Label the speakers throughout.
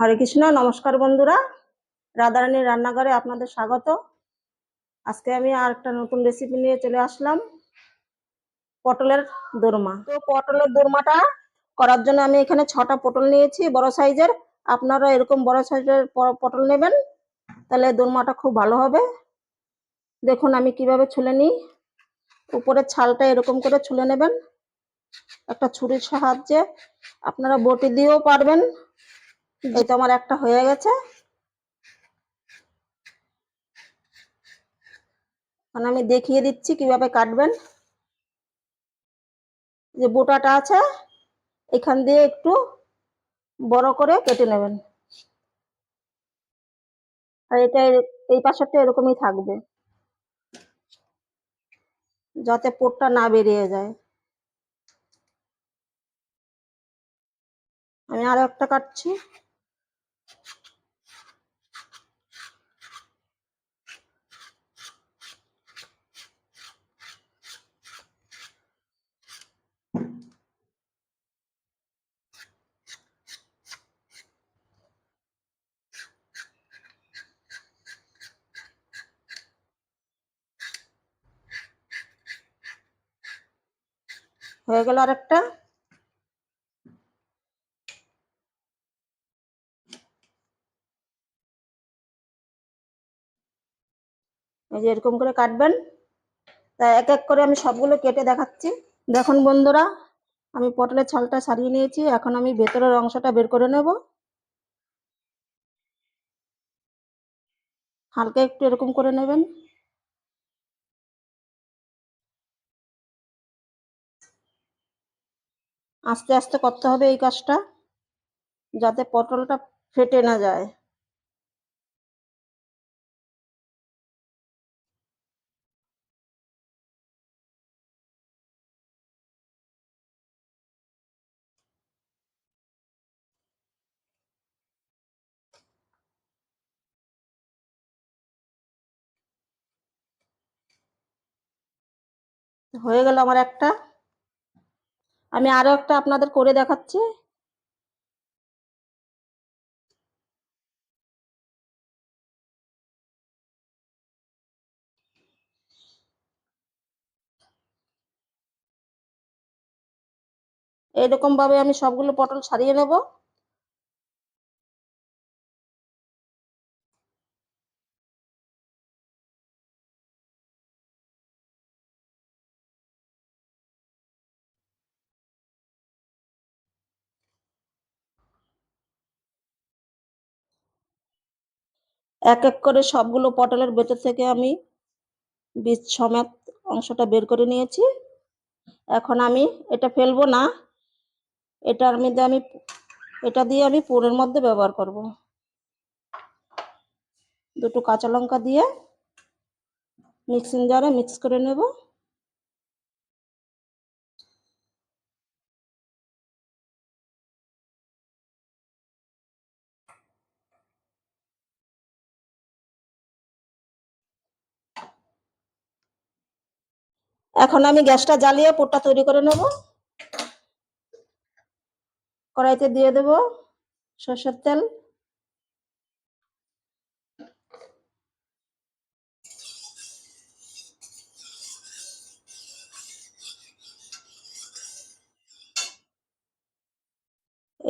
Speaker 1: হরে কৃষ্ণ, নমস্কার বন্ধুরা। রাধারানীর রান্নাঘরে আপনাদের স্বাগত। আজকে আমি আর একটা নতুন রেসিপি নিয়ে চলে আসলাম, পটলের দোরমা। তো পটলের দোরমাটা করার জন্য আমি এখানে ছটা পটল নিয়েছি, বড় সাইজের। আপনারা এরকম বড় সাইজের পটল নেবেন, তাহলে দোরমাটা খুব ভালো হবে। দেখুন আমি কীভাবে ছুলে নিই। উপরের ছালটা এরকম করে ছুলে নেবেন। একটা ছুরির সাহায্যে আপনারা বটি দিয়েও পারবেন। এই তো আমার একটা হয়ে গেছে। এখন আমি দেখিয়ে দিচ্ছি কীভাবে কাটবেন। যে বোটাটা আছে, এখান দিয়ে একটু বড় করে কেটে নেবেন। আর এটা এই পাশেরটা এরকমই থাকবে। যাতে পোটটা না বেরিয়ে যায়। আমি আরও একটা কাটছি। হয়ে গেল আর একটা এই যে এরকম করে কাটবেন। তা এক এক করে আমি সবগুলো কেটে দেখাচ্ছি। দেখুন বন্ধুরা, আমি পটলের ছালটা সারিয়ে নিয়েছি। এখন আমি ভেতরের অংশটা বের করে নেব। হালকা একটু এরকম করে নেবেন। আস্তে আস্তে করতে হবে এই কাজটা, যাতে পটলটা ফেটে না যায়। হয়ে গেল আমার একটা। আমি আরও একটা আপনাদের করে দেখাচ্ছি। এরকমভাবে আমি সবগুলো পটল সারিয়ে নেব। এক এক করে সবগুলো পটলের ভেতর থেকে আমি বীজ সমেত অংশটা বের করে নিয়েছি। এখন আমি এটা ফেলব না। এটার মধ্যে আমি, এটা দিয়ে আমি পুরের মধ্যে ব্যবহার করব। দুটো কাঁচা লঙ্কা দিয়ে মিক্সিং জারে মিক্স করে নেব। এখন আমি গ্যাসটা জ্বালিয়ে পোটটা তৈরি করে নেব। কড়াইতে দিয়ে দেব সর্ষের তেল।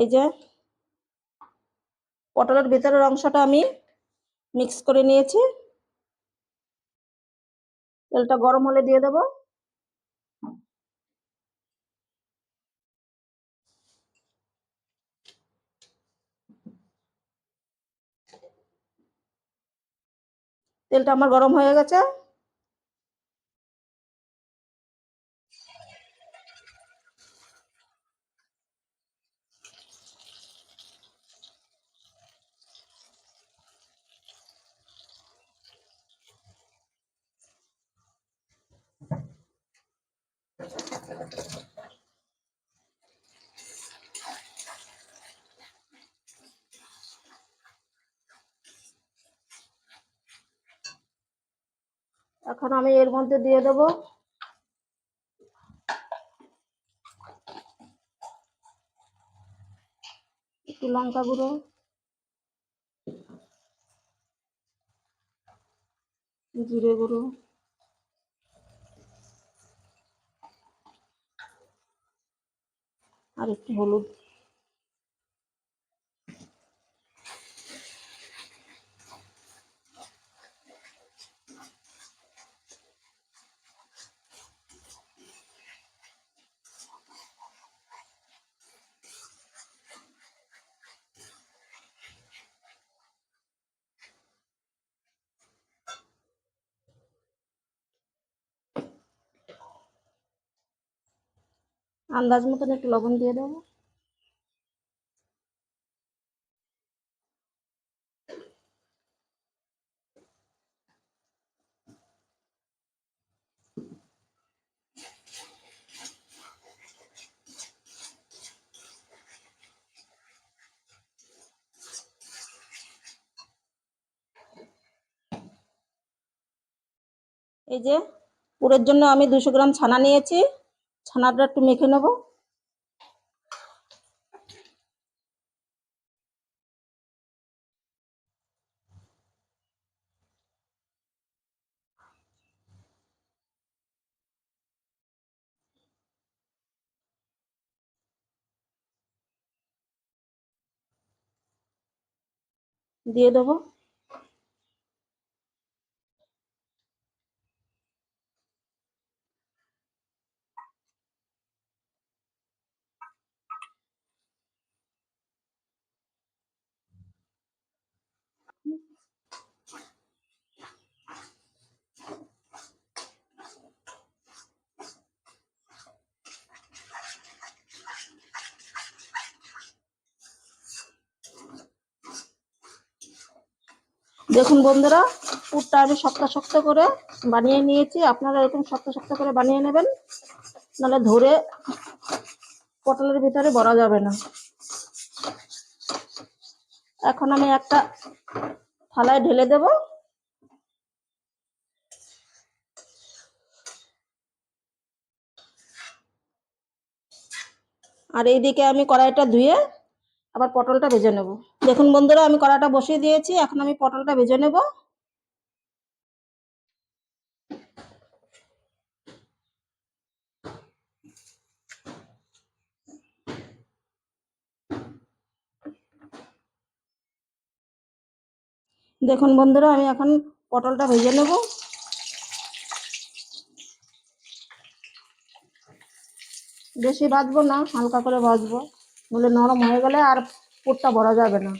Speaker 1: এই যে পটলের ভিতরের অংশটা আমি মিক্স করে নিয়েছি। তেলটা গরম হলে দিয়ে দেব। তেলটা আমার গরম হয়ে গেছে। এখন আমি এর মধ্যে দিয়ে দেব। একটু লঙ্কা গুঁড়ো। জিরে গুঁড়ো। আর একটু হলুদ। আন্দাজ মতন একটু লবণ দিয়ে দেবো। এই যে পুরের জন্য আমি দুশো গ্রাম ছানা নিয়েছি। ছানাটা একটু মেখে নেব। দিয়ে দেবো। দেখুন বন্ধুরা, পুরটা আমি শক্ত শক্ত করে বানিয়ে নিয়েছি। আপনারা এরকম শক্ত শক্ত করে বানিয়ে নেবেন, নাহলে ধরে পটলের ভিতরে ভরা যাবে না। এখন আমি একটা থালায় ঢেলে দেব। আর এইদিকে আমি কড়াইটা ধুয়ে আবার পটলটা ভেজে নেব। দেখুন বন্ধুরা, আমি কড়াটা বসিয়ে দিয়েছি, এখন আমি পটলটা ভেজে নেব। দেখুন বন্ধুরা, আমি এখন পটলটা ভেজে নেব। বেশি ভাজবো না, হালকা করে ভাজবো। নইলে নরম হয়ে গেলে আর পুরটা ভরা যাবে না।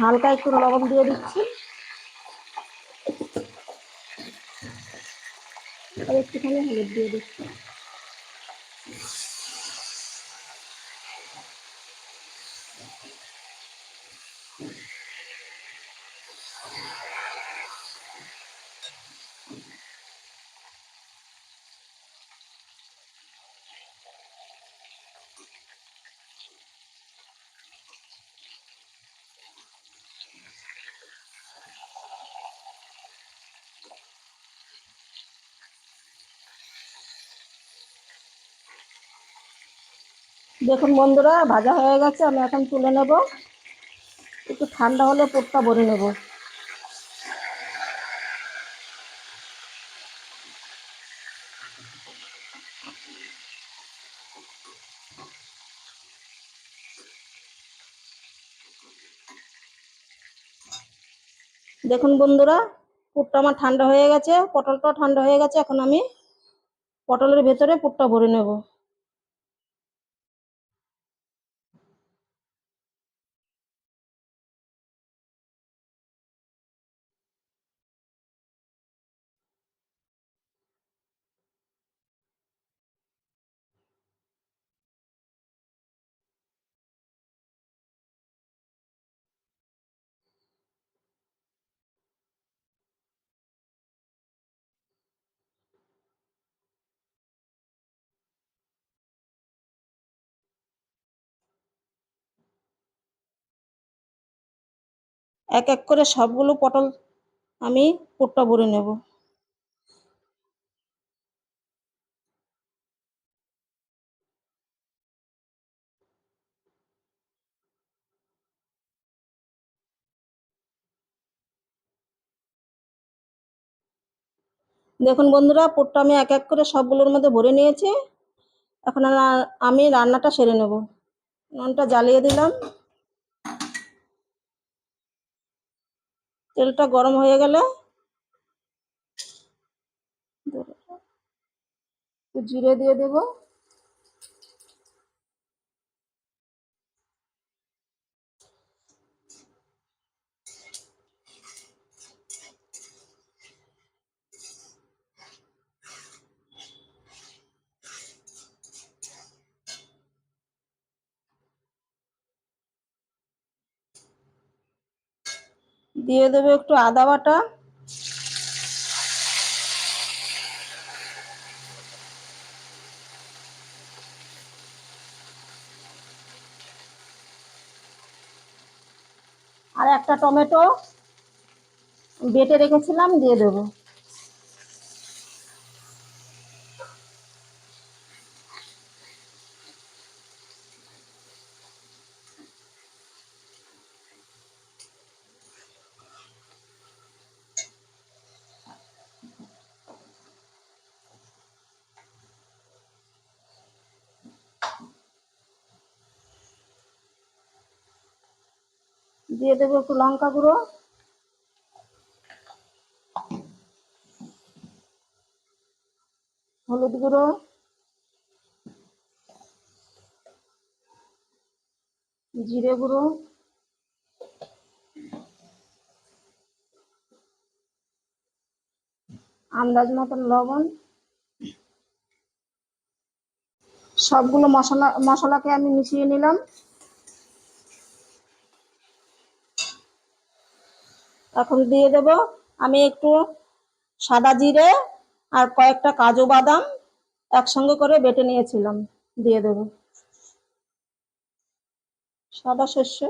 Speaker 1: হালকা একটু লবণ দিয়ে দিচ্ছি। আর একটুখানি হলুদ দিয়ে দিচ্ছি। দেখুন বন্ধুরা, ভাজা হয়ে গেছে, আমি এখন তুলে নেব। একটু ঠান্ডা হলে পুরটা ভরে নেব। দেখুন বন্ধুরা, পুরটা আমার ঠান্ডা হয়ে গেছে, পটলটাও ঠান্ডা হয়ে গেছে, এখন আমি পটলের ভেতরে পুরটা ভরে নেব। এক এক করে সবগুলো পটল আমি পোটটা ভরে নেব। দেখুন বন্ধুরা পোটটা আমি এক এক করে সবগুলোর মধ্যে ভরে নিয়েছি। এখন আমি রান্নাটা সেরে নেব। নুনটা জ্বালিয়ে দিলাম। তেলটা গরম হয়ে গেলে জিরে দিয়ে দেব। দিয়ে দেবো একটু আদা বাটা। আর একটা টমেটো বেটে রেখেছিলাম দিয়ে দেবো। দিয়ে দেবো একটু লঙ্কা গুঁড়ো। হলুদ গুঁড়ো। জিরে গুঁড়ো। আন্দাজ মতন লবণ। সবগুলো মশলা মশলাকে আমি মিশিয়ে নিলাম। এখন দিয়ে দেব আমি একটু সাদা জিরে আর কয়েকটা কাজু বাদাম একসঙ্গে করে বেটে নিয়েছিলাম, দিয়ে দেব। সাদা সর্ষে।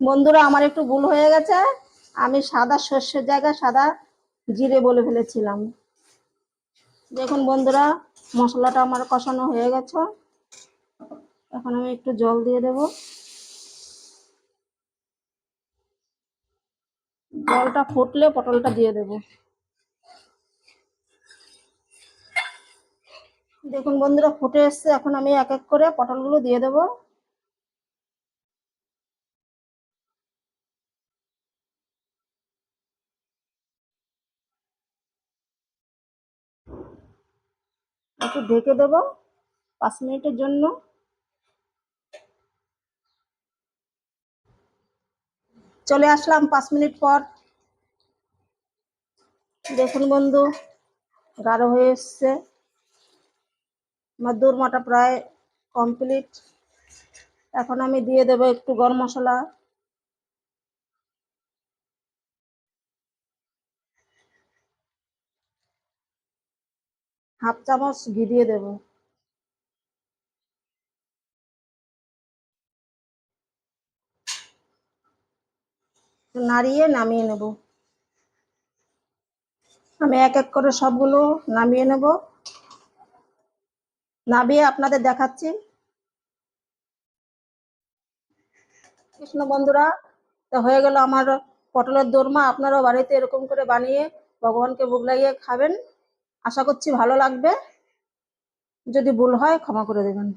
Speaker 1: বন্ধুরা, আমার একটু ভুল হয়ে গেছে। আমি সাদা সর্ষের জায়গায় সাদা জিরে বলে ফেলেছিলাম। দেখুন বন্ধুরা, মশলাটা আমার কষানো হয়ে গেছে। এখন আমি একটু জল দিয়ে দেব। জলটা ফুটলে পটলটা দিয়ে দেব। দেখুন বন্ধুরা, ফুটে এসছে। এখন আমি এক এক করে পটলগুলো দিয়ে দেব। একটু ঢেকে দেব পাঁচ মিনিটের জন্য। চলে আসলাম পাঁচ মিনিট পর। দেখুন বন্ধু, গাঢ় হয়ে এসছে। আমার দোরমাটা প্রায় কমপ্লিট এখন আমি দিয়ে দেবো একটু গরম মশলা। হাফ চামচ ঘি দিয়ে দেবো। নাড়িয়ে নামিয়ে নেব। আমি এক এক করে সবগুলো নামিয়ে নেব। নামিয়ে আপনাদের দেখাচ্ছি। কৃষ্ণ বন্ধুরা, তো হয়ে গেল আমার পটলের দোরমা। আপনারাও বাড়িতে এরকম করে বানিয়ে ভগবানকে ভোগ লাগিয়ে খাবেন। আশা করছি ভালো লাগবে। যদি ভুল হয় ক্ষমা করে দেবেন।